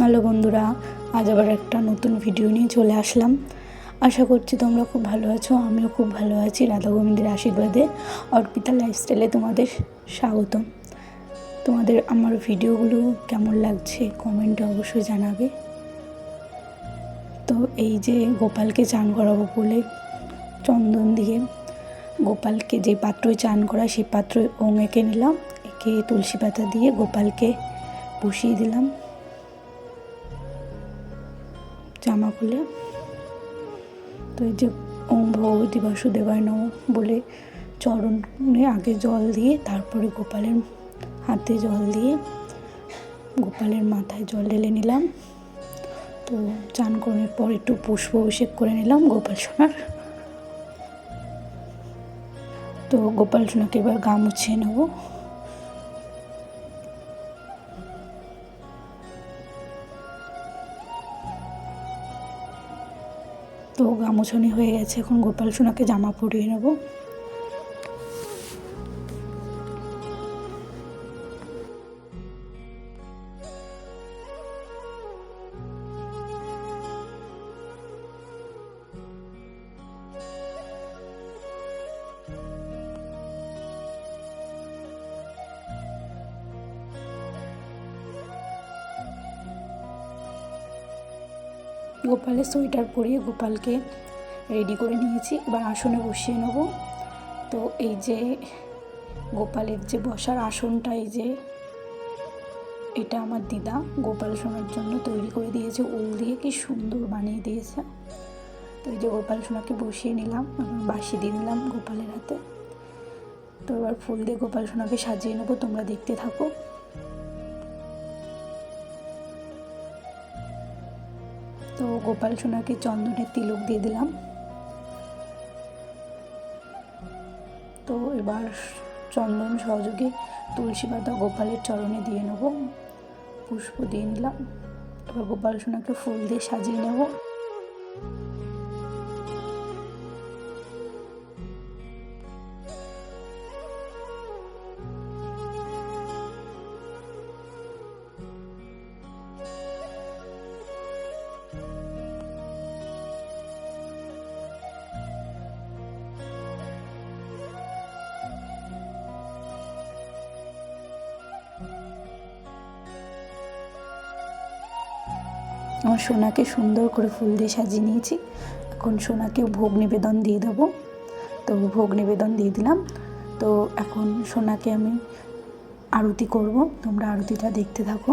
Hello বন্ধুরা, আজ আবার একটা নতুন ভিডিও নিয়ে চলে আসলাম। আশা করছি তোমরা খুব ভালো আছো, আমিও খুব ভালো আছি। রাধা গোবিন্দের আশীর্বাদে অর্পিতা লাইফস্টাইলে তোমাদের স্বাগতম। তোমাদের আমার ভিডিওগুলো কেমন লাগছে কমেন্টে অবশ্যই জানাবে। তো এই যে গোপালকে চান করাবো বলে চন্দন দিয়ে গোপালকে যে পাত্রয় চান করা সেই পাত্র ওং এঁকে নিলাম, এঁকে তুলসী পাতা দিয়ে গোপালকে বসিয়ে দিলাম। জামা খুলে তো এই যে ওম ভগবতী বাসুদেবায় নম বলে চরণে আগে জল দিয়ে, তারপরে গোপালের হাতে জল দিয়ে গোপালের মাথায় জল ঢেলে নিলাম। তো চান করানোর পর একটু পুষ্প অভিষেক করে নিলাম গোপাল সোনার। তো গোপাল সোনাকে এবার গা মুছিয়ে নেব। তো গামোছনি হয়ে গেছে এখন গোপাল সোনাকে জামা পরিয়ে নেব। গোপালের সোয়েটার পরিয়ে গোপালকে রেডি করে নিয়েছি। এবার আসনে বসিয়ে নেব। তো এই যে গোপালের যে বসার আসনটা, এই যে এটা আমার দিদা। গোপাল সোনার জন্য তৈরি করে দিয়েছে। উল দিয়ে কি সুন্দর বানিয়ে দিয়েছে। তো এই যে গোপাল সোনাকে বসিয়ে নিলাম। বাসি দিয়ে নিলাম গোপালের হাতে। তো এবার ফুল দিয়ে গোপাল সোনাকে সাজিয়ে নেব। তোমরা দেখতে থাকো। তো গোপাল সোনাকে চন্দনের তিলক দিয়ে দিলাম। তো এবার চন্দন সহযোগে তুলসী পাতা গোপালের চরণে দিয়ে নেব, পুষ্প দিয়ে নিলাম। এবার গোপাল সোনাকে ফুল দিয়ে সাজিয়ে নেব। আমার সোনাকে সুন্দর করে ফুল দিয়ে সাজিয়ে নিয়েছি। এখন সোনাকে ভোগ নিবেদন দিয়ে দেবো। তো ভোগ নিবেদন দিয়ে দিলাম। তো এখন সোনাকে আমি আরতি করব। তোমরা আরতিটা দেখতে থাকো।